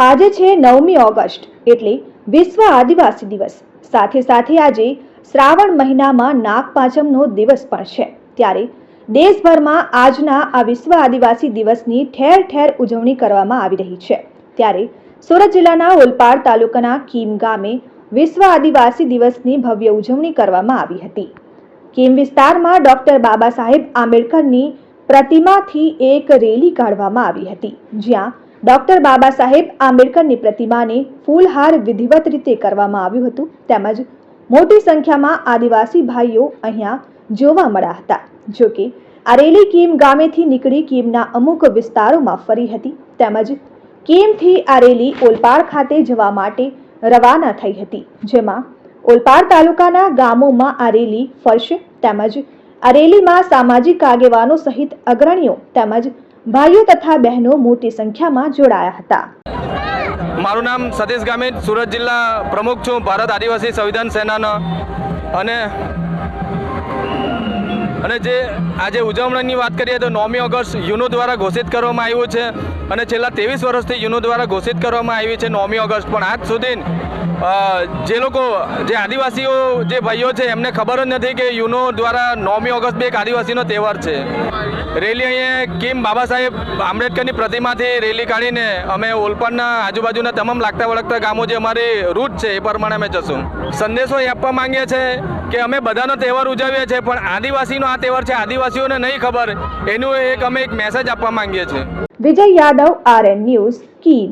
આજે છે નવમી ઓગસ્ટ, એટલે વિશ્વ આદિવાસી દિવસ. સાથે સાથે આજે શ્રાવણ મહિનામાં નાગપાંચમનો દિવસ પણ છે. ત્યારે દેશભરમાં આજના આ વિશ્વ આદિવાસી દિવસની ઠેર ઠેર ઉજવણી કરવામાં આવી રહી છે. ત્યારે સુરત જિલ્લાના ઓલપાડ તાલુકાના કીમ ગામે વિશ્વ આદિવાસી દિવસની ભવ્ય ઉજવણી કરવામાં આવી હતી. કીમ વિસ્તારમાં ડોક્ટર બાબા સાહેબ આંબેડકરની પ્રતિમાથી એક રેલી કાઢવામાં આવી હતી, જ્યાં ડોક્ટર બાબા સાહેબ આંબેડકરની પ્રતિમાને ફૂલહાર વિધિવત રીતે કરવામાં આવ્યું હતું. તેમજ મોટી સંખ્યામાં આદિવાસી ભાઈઓ અહીંયા જોવા મળ્યા હતા. જોકે આ રેલી કીમ ગામેથી નીકળી કીમના અમુક વિસ્તારોમાં ફરી હતી. તેમજ કીમથી આ રેલી ઓલપાડ ખાતે જવા માટે રવાના થઈ હતી. જેમાં ઓલપાડ તાલુકાના ગામોમાં આ રેલી ફરશે. તેમજ આ રેલીમાં સામાજિક આગેવાનો સહિત અગ્રણીઓ તેમજ ભાઈઓ તથા બહેનો મોટી સંખ્યામાં જોડાયા હતા. મારું નામ સતીશ ગામિત, સુરત જિલ્લા પ્રમુખ છું. ભારત આદિવાસી સંવિધાન સેનાનો અને અને જે આજે ઉજવણીની વાત કરીએ તો નવમી ઓગસ્ટ યુનો દ્વારા ઘોષિત કરવામાં આવ્યું છે અને છેલ્લા ત્રેવીસ વર્ષથી યુનો દ્વારા ઘોષિત કરવામાં આવી છે નવમી ઓગસ્ટ. પણ આજ સુધી જે લોકો, જે આદિવાસીઓ, જે ભાઈઓ છે, એમને ખબર જ નથી કે યુનો દ્વારા નવમી ઓગસ્ટ બી એક આદિવાસીનો તહેવાર છે. રેલી અહીંયા કિમ બાબા સાહેબ આંબેડકરની પ્રતિમાથી રેલી કાઢીને અમે ઓલપાડના આજુબાજુના તમામ લાગતા વળગતા ગામો જે અમારી રૂટ છે એ પ્રમાણે અમે જશું. સંદેશો એ આપવા માંગીએ છીએ કે અમે બધાનો તહેવાર ઉજવીએ છીએ, પણ આદિવાસીનો આ તહેવાર છે, આદિવાસીઓને નહીં ખબર. એનું એક અમે એક મેસેજ આપવા માંગીએ છીએ. Vijay Yadav RN news Kim